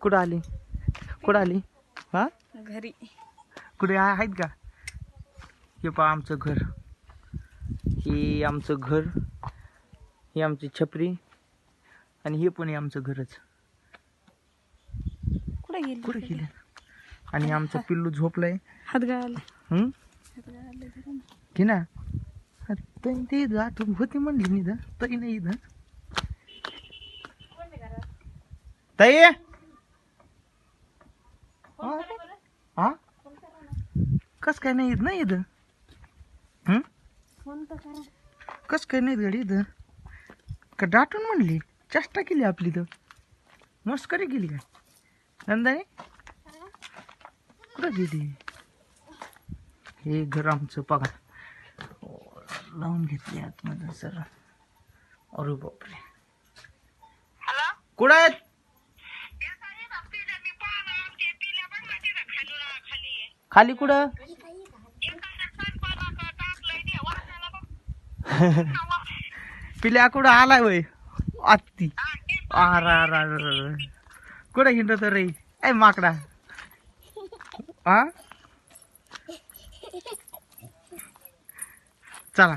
कुठं आली? कुठं आली? हा? घरी. कुठे आ- आहेत का? हे पहा आमचं घर. हे आमचं घर. हे आमची छपरी. आणि हे पण आहे आमचं घरच. कुठे गेली कुठे गेले? आणि आमचं पिल्लू झोपलंय. हात गाळाले हं? हात गाळाले जरा ना. तरी ते इथं आठवण होती म्हणली नाही इथं तरी नाही इथं. ताई? हा? कस काय नाही येत नाही इथं? हं? फोन तर करा. कस काय नाही गाडी इथं? का डाटून म्हणली? चेष्टा केली आपली तर. मस्करी केली काय नंदाने कुठं गेली? हे घर आमचं बघा. लावून घेतली आतमध्ये सर अरे बापरे. कुठं आहेत? खाली कुठं? पिल्या कुठं? आलाय वय आत्ती. आरा आरा आरा. कुठं हिंडत रे? ऐ माकडा. हा चला.